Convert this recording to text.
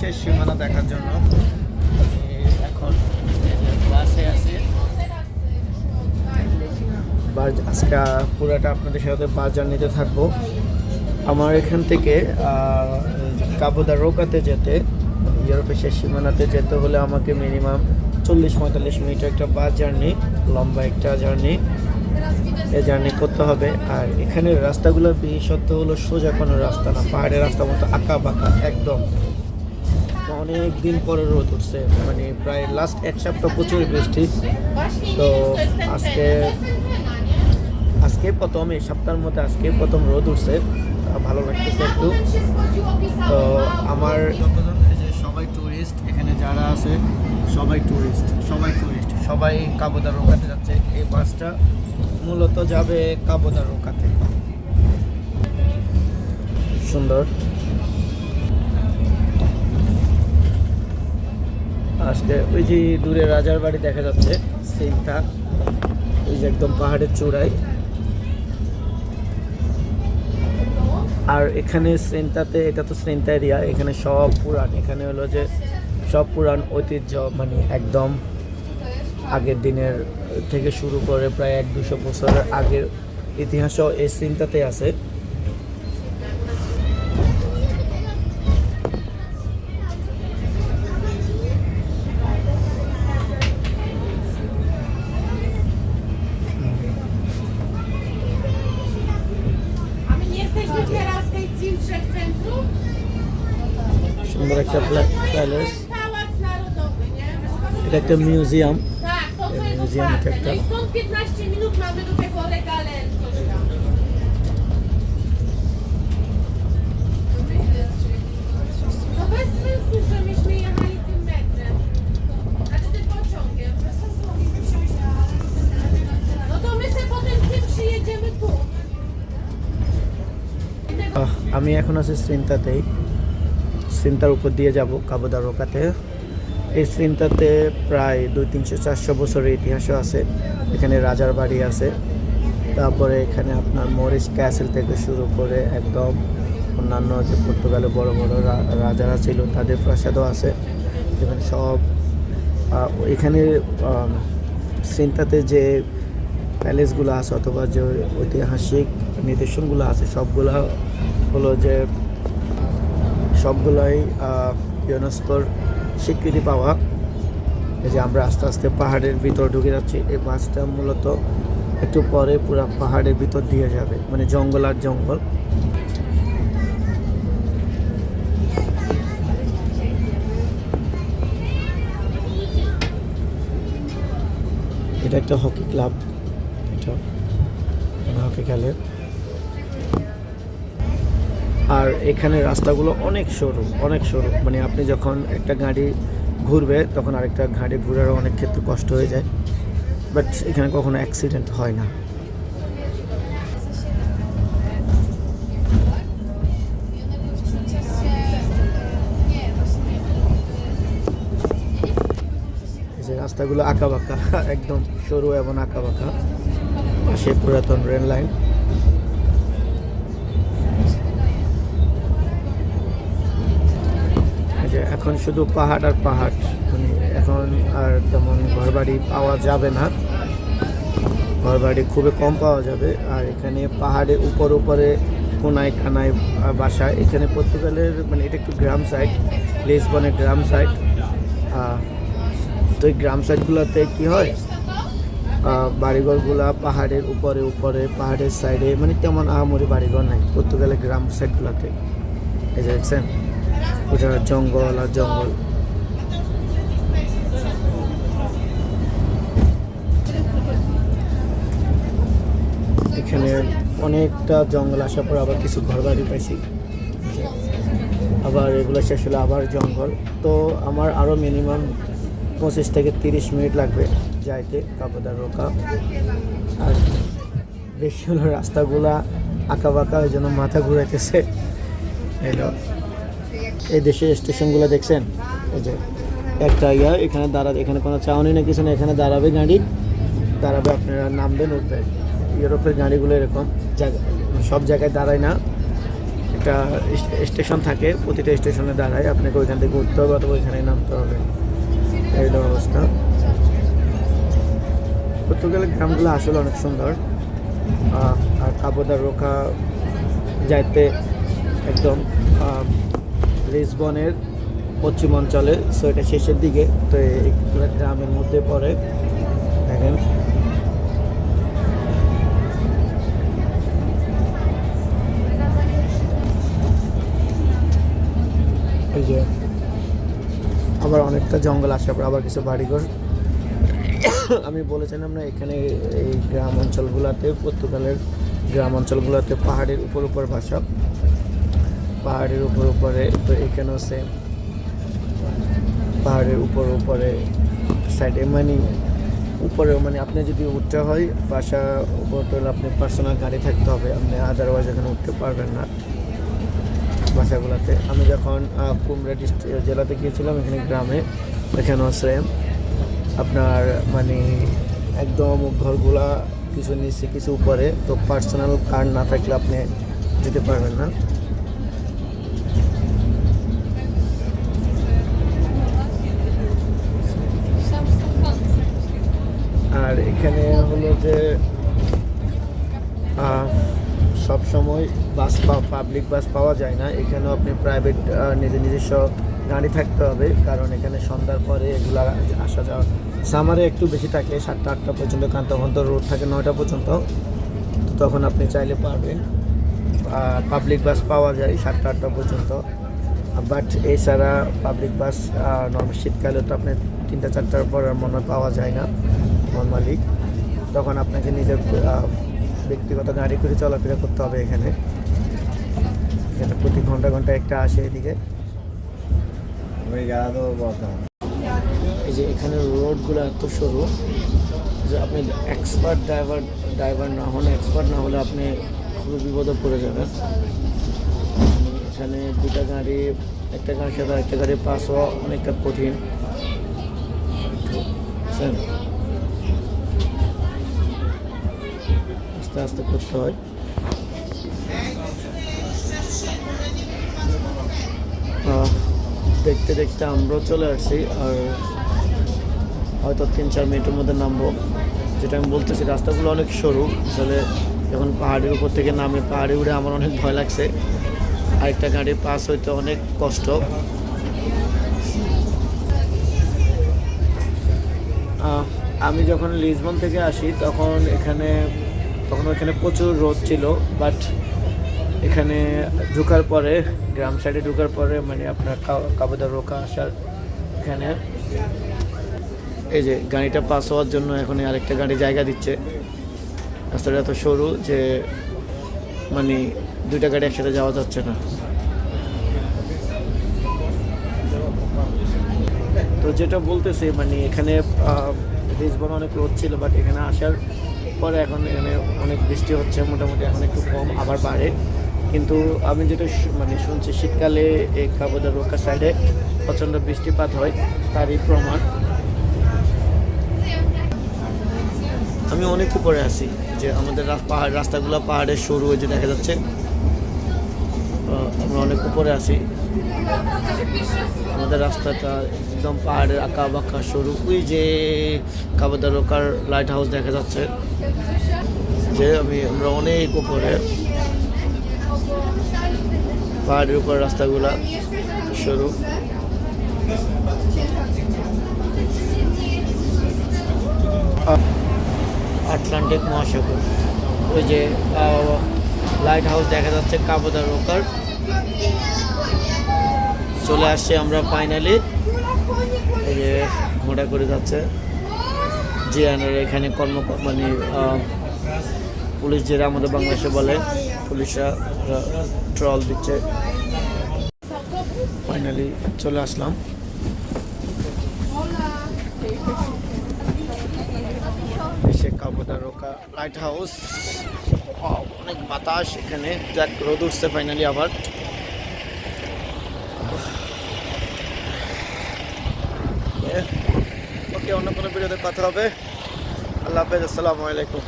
শেষ সীমানা দেখার জন্য। এখন আছি। আজকে পুরাটা আপনাদের সাথে বাস জার্নিতে থাকব। আমার এখান থেকে কাবুদা রোকাতে যেতে, ইউরোপের শেষ সীমানাতে যেতে হলে আমাকে মিনিমাম চল্লিশ পঁয়তাল্লিশ মিনিট একটা বাস জার্নি, লম্বা একটা জার্নি এই জার্নি করতে হবে। আর এখানের রাস্তাগুলো বিশেষত হলো সোজা কোনো রাস্তা না, পাহাড়ের রাস্তা মতো আঁকা বাঁকা, একদম। অনেক দিন পরে রোদ উঠছে। মানে প্রায় লাস্ট এক সপ্তাহ প্রচুর বৃষ্টি। তো আজকে আজকে প্রথম এই সপ্তাহের মধ্যে আজকে প্রথম রোদ উঠছে। ভালো লাগতেছে একটু। তো আমার যতজন যে সবাই ট্যুরিস্ট এখানে যারা আছে সবাই ট্যুরিস্ট সবাই ট্যুরিস্ট সবাই কাবোদা রোকাতে যাচ্ছে। এই বাসটা মূলত যাবে কাবোদা রোকাতে সুন্দর। আজকে ওই যে দূরে রাজার বাড়ি দেখা যাচ্ছে, সেইটা। ওই যে একদম পাহাড়ের চূড়ায়। আর এখানে সেন্টাতে, এটা তো সেন্টা এরিয়া, এখানে সব পুরাণ। এখানে হলো যে সব পুরাণ ঐতিহ্য মানে একদম আগের দিনের থেকে শুরু করে প্রায় এক দুশো বছরের আগের ইতিহাসও এই সিনটাতে আছে। সুন্দর একটা প্যালেস Pałac Narodowy, nie? এটা একটা museum Tak, to co jest Muzeum otwarte. No Tekta. i stąd 15 minut mamy do tego regale coś tam. No bez sensu, że myśmy jechali tym metrem. Znaczy tym pociągiem. Bez sensu mogliśmy wsiąść na... No to my sobie potem tym przyjedziemy tu. আহ, আমি এখন আছি সিনটাতেই সিনটার উপর দিয়ে যাব কাবোদা রোকাতে। এই সিনটাতে প্রায় দুই তিনশো চারশো বছরের ইতিহাসও আছে। এখানে রাজার বাড়ি আছে। তারপরে এখানে আপনার মরিস ক্যাসেল থেকে শুরু করে একদম অন্যান্য যে পর্তুগালে বড় বড় রাজারা ছিল তাদের প্রাসাদও আছে। এখানে সব এখানে আম, সিনটাতে যে প্যালেসগুলো আছে অথবা যে ঐতিহাসিক নিদর্শনগুলো আছে সবগুলো হলো যে সবগুলোই ইউনেস্কোর স্বীকৃতি পাওয়া। এই যে আমরা আস্তে আস্তে পাহাড়ের ভিতর ঢুকে যাচ্ছি, এই বাসটা মূলত একটু পরে পুরো পাহাড়ের ভিতর দিয়ে যাবে মানে জঙ্গল আর জঙ্গল। এটা একটা হকি ক্লাব, এটা হকি খেলে। আর এখানে রাস্তাগুলো অনেক সরু অনেক সরু। মানে আপনি যখন একটা গাড়ি ঘুরবে, তখন আরেকটা গাড়ি ঘোরারও অনেক ক্ষেত্রে কষ্ট হয়ে যায়। বাট এখানে কখনো অ্যাক্সিডেন্ট হয় না। রাস্তাগুলো আঁকা বাঁকা একদম সরু এবং আঁকা বাঁকা পাশে পুরাতন রেল লাইন যে এখন শুধু পাহাড় আর পাহাড়। মানে এখন আর তেমন ঘরবাড়ি পাওয়া যাবে না। ঘরবাড়ি খুবই কম পাওয়া যাবে। আর এখানে পাহাড়ের উপর উপরে কোনায় আহ, বাসা। এখানে পর্তুগালের মানে এটা একটু গ্রাম সাইড লিসবনের গ্রাম সাইড তো এই গ্রাম সাইডগুলোতে কী হয়? বাড়িঘরগুলা পাহাড়ের উপরে উপরে পাহাড়ের সাইডে মানে তেমন আহামরি বাড়িঘর নাই পর্তুগালের গ্রাম সাইডগুলোতে এই যে দেখছেন? ওটা জঙ্গল আর জঙ্গল। এখানে অনেকটা জঙ্গল আসার পর আবার কিছু ঘর বাড়ি পাইছি। আবার এগুলো শেষ হলে আবার জঙ্গল। তো আমার আরও মিনিমাম পঁচিশ থেকে তিরিশ মিনিট লাগবে যাইতে কাপদার রোকা। আর বেশি হলো রাস্তাগুলা আঁকা বাঁকা ওই জন্য মাথা ঘুরাইতেছে। এই দেশের স্টেশনগুলো দেখছেন? এই যে একটা ইয়া, এখানে দাঁড়া এখানে কোনো চাউনি না কিছু না, এখানে দাঁড়াবে গাড়ি। দাঁড়াবে আপনারা নামবেন উঠবেন ইউরোপের গাড়িগুলো এরকম। জায়গা সব জায়গায় দাঁড়ায় না। একটা স্টেশন থাকে, প্রতিটা স্টেশনে দাঁড়ায়। আপনাকে ওইখান থেকে উঠতে হবে অথবা ওইখানে নামতে হবে। এই অবস্থা। পর্তুগালের গ্রামগুলো আসলে অনেক সুন্দর। আর কাবোদার রোকা যাইতে একদম লিসবনের পশ্চিম অঞ্চলে সো এটা শেষের দিকে, তো পুরো গ্রামের মধ্যে পড়ে। দেখেন। এই যে, আবার অনেকটা জঙ্গল পর আবার কিছু বাড়িঘর। আমি বলেছিলাম না, এখানে এই গ্রাম অঞ্চলগুলোতে, পর্তুগালের গ্রাম অঞ্চলগুলোতে পাহাড়ের উপর উপর বাসা পাহাড়ের উপর উপরে, তো এখানেও সেম পাহাড়ের উপর উপরে সাইডে মানে উপরে মানে আপনি যদি উঠতে হয়, বাসা উপর তো আপনি পার্সোনাল গাড়ি থাকতে হবে, আপনি আদারওয়াইজ এখানে উঠতে পারবেন না বাসাগুলোতে। আমি যখন কুমড়া ডিস্ট্রিক্ট জেলাতে গিয়েছিলাম, এখানে গ্রামে, এখানেও সেম আপনার মানে একদম ঘরগুলা কিছু নিচে, কিছু উপরে, তো পার্সোনাল কার না থাকলে আপনি যেতে পারবেন না। আর এখানে হলো যে সব সময় বাস পাবলিক বাস পাওয়া যায় না। এখানেও আপনি প্রাইভেট নিজের নিজস্ব গাড়ি থাকতে হবে, কারণ এখানে সন্ধ্যার পরে এগুলা আসা যাওয়া সামারে একটু বেশি থাকে, সাতটা, আটটা পর্যন্ত তো রোড থাকে, নয়টা পর্যন্ত। তখন আপনি চাইলে পারবেন। পাবলিক বাস পাওয়া যায় সাতটা, আটটা পর্যন্ত। বাট এছাড়া পাবলিক বাস শীতকালে তো আপনি তিনটা, চারটার পর মনে পাওয়া যায় না। নর্মালি তখন আপনাকে নিজের ব্যক্তিগত গাড়ি করে চলাফেরা করতে হবে এখানে। এখানে প্রতি ঘণ্টা ঘণ্টা একটা আসে এদিকে. এই যে এখানে রোডগুলো এত সরু যে আপনি এক্সপার্ট ড্রাইভার ড্রাইভার না হলে এক্সপার্ট না হলে আপনি খুবই বিপদে পড়ে যাবেন। এখানে দুটা গাড়ি একটা গাড়ির সাথে একটা গাড়ি পাস হওয়া অনেকটা কঠিন। আস্তে আস্তে করতে হয়। দেখতে দেখতে আমরাও চলে আসছি আর হয়তো তিন চার মিনিটের মধ্যে নামবো। যেটা আমি বলতেছি, রাস্তাগুলো অনেক সরু। আসলে যখন পাহাড়ের উপর থেকে নামে, পাহাড়ে উড়ে আমার অনেক ভয় লাগছে। আরেকটা গাড়ি পাস হইতে অনেক কষ্ট। আমি যখন লিসবন থেকে আসি, তখন এখানে তখন ওখানে প্রচুর রোদ ছিল বাট এখানে ঢুকার পরে, গ্রাম সাইডে ঢুকার পরে মানে আপনার কাবুদা রোকা আসার এখানে এই যে গাড়িটা পাস হওয়ার জন্য এখন আরেকটা গাড়ি জায়গা দিচ্ছে। রাস্তাটা এত সরু যে মানে দুইটা গাড়ি একসাথে যাওয়া যাচ্ছে না। তো যেটা বলতেছি মানে এখানে লিসবন অনেক রোদ ছিল বাট এখানে আসার পরে এখন এখানে অনেক বৃষ্টি হচ্ছে, মোটামুটি এখন একটু কম, আবার বাড়ে। কিন্তু আমি যেটা মানে শুনছি, শীতকালে এই কাবোদা রোকা সাইডে প্রচণ্ড বৃষ্টিপাত হয়, তারই প্রমাণ। আমি অনেক উপরে আছি যে আমাদের পাহাড়, রাস্তাগুলো পাহাড়ের সরু ওই যে দেখা যাচ্ছে। আমরা অনেক উপরে আছি আমাদের রাস্তাটা একদম পাহাড়ের আঁকা বাঁকা সরু। ওই যে কাবাদা রোকার লাইট হাউস দেখা যাচ্ছে। যে আমি, আমরা অনেক উপরে। পাহাড়ের উপর রাস্তাগুলা সরু। আটলান্টিক মহাসাগর। ওই যে লাইট হাউস দেখা যাচ্ছে কাবোদা রোকার চলে আসছে আমরা ফাইনালি ঘোড়া করে যাচ্ছে। জিয়ানের এখানে কর্ম মানে পুলিশ যেটা আমাদের বাংলাদেশে বলে, পুলিশরা ট্রল দিচ্ছে। ফাইনালি চলে আসলাম। এসে রোকা লাইট হাউস অনেক বাতাস এখানে। রোদ উঠছে ফাইনালি আবার। অন্য কোনো ভিডিওতে কথা হবে। আল্লাহ হাফেজ আসসালামু আলাইকুম।